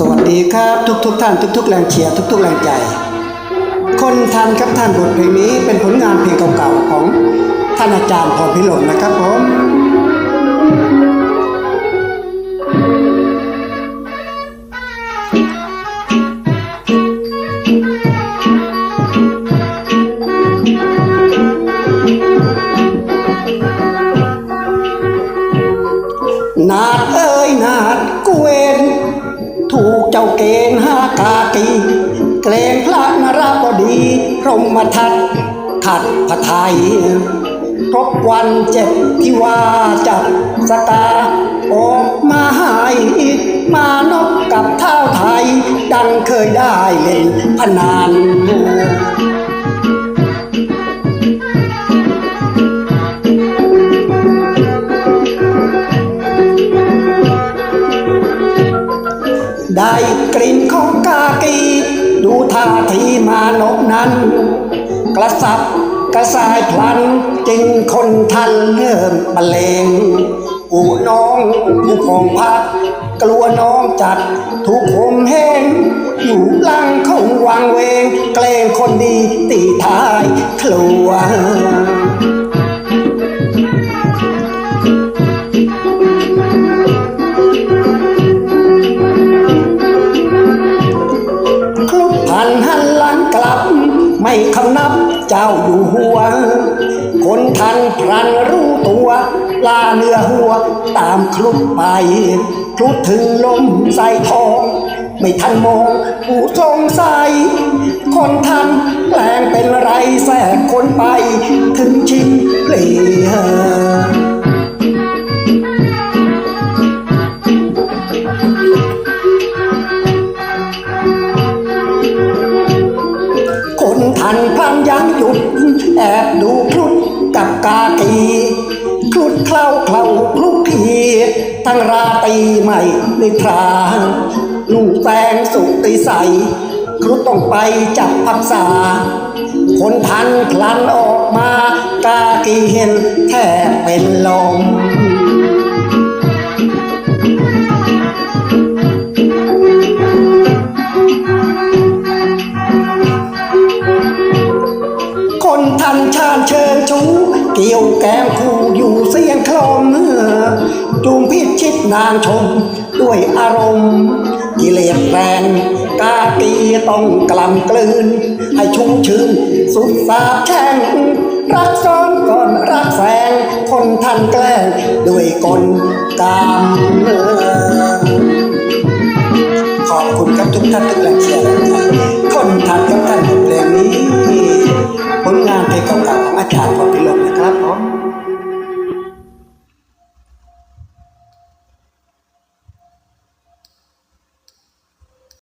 สวัสดีครับทุกทุกๆท่านทุกทุก ๆ แรงเชียร์ทุกทุก ๆ แรงใจ คนทันครับท่านบทเพลงนี้เป็นผลงานเพลงเก่าๆของท่านอาจารย์พรพิรมนะครับผมนาดเอ้ยนาดกูเวน เจ้าเกณฑ์ห้ากากีเกรงพระนราบดีพรหมทัตขัดพระไทยครบวันเจ็ดที่ว่าจับสตาออกมาหายมานกกับเท้าไทย ดังเคยได้เล่นพนัน กี ดูท่าทีมานกนั้น กระสับกระสายพลันจึงคนทันเริ่มบรรเลงอูน้องผู้พองพัก กลัวน้องจัดถูกผมแห้งอยู่ลังเขาวางเวงเกรงคนดีตีท้า ไม่คำนับเจ้าอยู่หัว คนทันพรันรู้ตัวลาเนื้อหัวตามคลุกไป คลุกถึงลมใส่ทอง ไม่ทันมองผู้สงสัยคนทันแปลงเป็นไรแสกคนไป ถึงชิงเปลี่ย หันพลันยังหยุด แอบดูครุฑกับกากีครุฑเคล้าเคล้าคลุกคลีทั้งราตรีไม่ได้ทรางลุงแฟงสุติใสครุฑต้องไปจับพักษา คนทันพลันออกมากากีเห็นแทบเป็นลม เกี่ยวแกมคู่อยู่เสียงคลมจูงพิชิตนางชม ด้วยอารมณ์ กิเลสแรงกาตีต้องกล่ำกลืน ให้ชุ่มชื้นสุดสาบแช่งรักซ้อนก่อนรักแสงคนทันแกล้งด้วยกลกาม